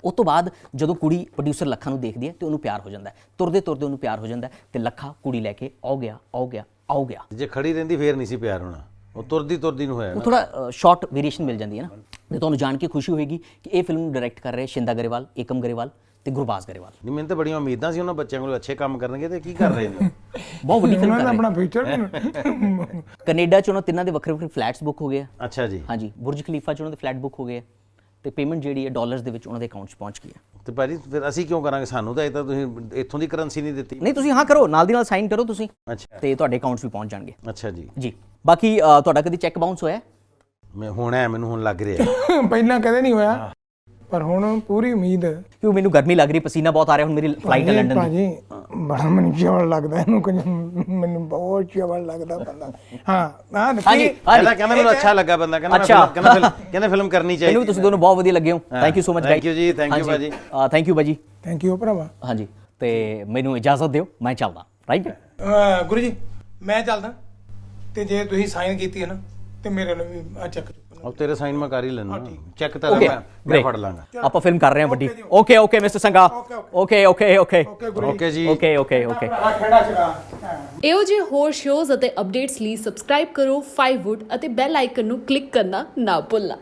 Speaker 3: ਉਸ ਤੋਂ ਬਾਅਦ ਜਦੋਂ ਕੁੜੀ ਪ੍ਰੋਡਿਊਸਰ ਲੱਖਾ ਨੂੰ ਦੇਖਦੀ ਹੈ ਤੇ ਉਹਨੂੰ ਪਿਆਰ ਹੋ ਜਾਂਦਾ ਹੈ। ਤੁਰਦੇ ਤੁਰਦੇ ਉਹਨੂੰ ਪਿਆਰ ਹੋ ਜਾਂਦਾ ਤੇ ਲੱਖਾ ਕੁੜੀ ਲੈ ਕੇ ਆਉ ਗਿਆ ਆਉ ਗਿਆ ਆਉ ਗਿਆ।
Speaker 1: ਜੇ ਖੜੀ ਰਹਿੰਦੀ ਫੇਰ ਨਹੀਂ ਸੀ ਪਿਆਰ ਹੋਣਾ। ਉਹ ਤੁਰਦੀ ਤੁਰਦੀ ਨੂੰ ਹੋਇਆ
Speaker 3: ਉਹ
Speaker 1: ਨਾ
Speaker 3: ਥੋੜਾ ਸ਼ਾਰਟ ਵੇਰੀਏਸ਼ਨ ਮਿਲ ਜਾਂਦੀ ਹੈ ਨਾ। ਤੇ ਤੁਹਾਨੂੰ ਜਾਣ ਕੇ ਖੁਸ਼ੀ ਹੋਏਗੀ ਕਿ ਇਹ ਫਿਲਮ ਨੂੰ ਡਾਇਰੈਕਟ ਕਰ ਰਹੇ ਸ਼ਿੰਦਾ ਗਰੇਵਾਲ ਏਕਮ ਗਰੇਵਾਲ ਤੇ ਗੁਰਬਾਜ਼ ਗਰੇਵਾਲ।
Speaker 1: ਨਹੀਂ ਮੈਨੂੰ ਤਾਂ ਬੜੀਆਂ ਉਮੀਦਾਂ ਸੀ ਉਹਨਾਂ ਬੱਚਿਆਂ ਕੋਲ ਅੱਛੇ ਕੰਮ ਕਰਨਗੇ ਤੇ ਕੀ ਕਰ ਰਹੇ ਨੇ।
Speaker 3: ਬਹੁਤ ਵੱਡੀ ਫਿਲਮ
Speaker 2: ਉਹਨਾਂ
Speaker 3: ਕਰ
Speaker 2: ਦਾ
Speaker 3: ਰਹੇ
Speaker 2: ਆਪਣਾ ਫਿਊਚਰ
Speaker 3: ਕੈਨੇਡਾ ਚ ਉਹਨਾਂ ਤਿੰਨਾਂ ਦੇ ਵੱਖਰੇ ਵੱਖਰੇ ਫਲੈਟਸ ਬੁੱਕ ਹੋ ਗਏ ਆ।
Speaker 1: ਅੱਛਾ ਜੀ।
Speaker 3: ਹਾਂਜੀ ਬੁਰਜ ਖਲੀਫਾ ਚ ਉਹਨਾਂ ਦੇ ਫਲੈਟ ਬੁੱਕ ਹੋ ਗਏ ਆ ਤੇ ਪੇਮੈਂਟ ਜਿਹੜੀ ਹੈ ਡਾਲਰਸ ਦੇ ਵਿੱਚ ਉਹਨਾਂ ਦੇ ਅਕਾਊਂਟ 'ਚ ਪਹੁੰਚ ਗਈ ਹੈ
Speaker 1: ਤੇ ਭਾਜੀ ਫਿਰ ਅਸੀਂ ਕਿਉਂ ਕਰਾਂਗੇ? ਸਾਨੂੰ ਤਾਂ ਇਹ ਤਾਂ ਤੁਸੀਂ ਇੱਥੋਂ ਦੀ ਕਰੰਸੀ ਨਹੀਂ ਦਿੱਤੀ।
Speaker 3: ਨਹੀਂ ਤੁਸੀਂ ਹਾਂ ਕਰੋ ਨਾਲ ਦੀ ਨਾਲ ਸਾਈਨ ਕਰੋ ਤੁਸੀਂ
Speaker 1: ਅੱਛਾ।
Speaker 3: ਤੇ ਤੁਹਾਡੇ ਅਕਾਊਂਟਸ ਵੀ ਪਹੁੰਚ ਜਾਣਗੇ।
Speaker 1: ਅੱਛਾ ਜੀ।
Speaker 3: ਜੀ। ਬਾਕੀ ਅ, ਤੁਹਾਡਾ ਕਦੀ ਚੈੱਕ ਬਾਉਂਸ ਹੋਇਆ? ਹੈ?
Speaker 1: ਮੈਂ ਹੁਣ ਹੈ ਮੈਨੂੰ ਹੁਣ ਲੱਗ ਰਿਹਾ।
Speaker 2: ਪਹਿਲਾਂ ਕਦੇ ਨਹੀਂ ਹੋਇਆ। ਪਰ ਹੁਣ ਪੂਰੀ ਉਮੀਦ ਹੈ।
Speaker 3: ਕਿਉਂ ਮੈਨੂੰ ਗਰਮੀ ਲੱਗ ਰਹੀ ਪਸੀਨਾ ਬਹੁਤ ਆ ਰਿਹਾ ਹੁਣ ਮੇਰੀ ਫਲਾਈਟ ਹੈ
Speaker 2: ਭਾਜੀ-
Speaker 3: ਲੰਡਨ ਦੀ।
Speaker 2: ਭਾਜੀ ਬੜਾ ਮੈਨੂੰ ਚਵਲ ਲੱਗਦਾ ਇਹਨੂੰ ਕੁਝ ਮੈਨੂੰ ਬਹੁਤ ਚਵਲ ਲੱਗਦਾ ਬੰਦਾ। ਹਾਂ ਹਾਂ
Speaker 3: ਹਾਂਜੀ
Speaker 2: ਕੀ
Speaker 3: ਹਾਂਜੀ।
Speaker 1: ਕਹਿੰਦਾ ਕਹਿੰਦਾ ਮੈਨੂੰ ਅੱਛਾ ਲੱਗਾ ਬੰਦਾ ਕਹਿੰਦਾ ਮੈਂ
Speaker 3: ਅੱਛਾ।
Speaker 1: ਫਿਲਮ- ਕਹਿੰਦਾ ਫਿਲਮ ਕਹਿੰਦਾ ਫਿਲਮ ਕਰਨੀ
Speaker 3: ਮੈਨੂੰ
Speaker 1: ਚਾਹੀਦੀ
Speaker 3: ਵੀ ਤੁਸੀਂ ਦੋਨੋਂ ਬਹੁਤ ਵਧੀਆ ਲੱਗੇ ਹੋ। Thank you so much
Speaker 1: Thank you ਜੀ, thank you ਭਾਜੀ।
Speaker 3: ਥੈਂਕ ਯੂ ਭਾਜੀ।
Speaker 2: ਥੈਂਕ ਯੂ ਭਰਾਵਾ।
Speaker 3: ਹਾਂਜੀ। ਤੇ ਮੈਨੂੰ ਇਜਾਜ਼ਤ ਦਿਓ ਮੈਂ ਚੱਲਦਾ। ਰਾਈਟ
Speaker 2: ਅਹ ਗੁਰੂ ਜੀ ਮੈਂ ਚੱਲਦਾ। ਤੇ ਜੇ ਤੁਸੀਂ ਸਾਈਨ ਕੀਤੀ ਹੈ ਨਾ ਤੇ ਮੇਰੇ ਨਾਲ ਵੀ ਆ ਚੈੱਕ ਚੁੱਕਣਾ
Speaker 1: ਉਹ ਤੇਰੇ ਸਾਈਨ ਮੈਂ ਕਰ ਹੀ ਲੈਣਾ ਚੈੱਕ ਤਾਂ
Speaker 3: ਓਕੇ
Speaker 1: ਮੈਂ ਮੈਂ ਫੜ ਲਾਂਗਾ।
Speaker 3: ਆਪਾਂ ਫਿਲਮ ਕਰ ਰਹੇ ਹਾਂ ਵੱਡੀ। Okay okay mister Sanga okay okay okay
Speaker 2: okay Guru
Speaker 1: okay ਜੀ।
Speaker 3: ਓਕੇ ਓਕੇ ਓਕੇ
Speaker 2: ਆ ਖੜਾ ਚਗਾ
Speaker 4: ਇਹੋ ਜਿਹੇ ਹੋਰ ਸ਼ੋਜ਼ ਅਤੇ ਅਪਡੇਟਸ ਲਈ ਸਬਸਕ੍ਰਾਈਬ ਕਰੋ 5wood ਅਤੇ ਬੈਲ ਆਈਕਨ ਨੂੰ ਕਲਿੱਕ ਕਰਨਾ ਨਾ ਭੁੱਲਣਾ।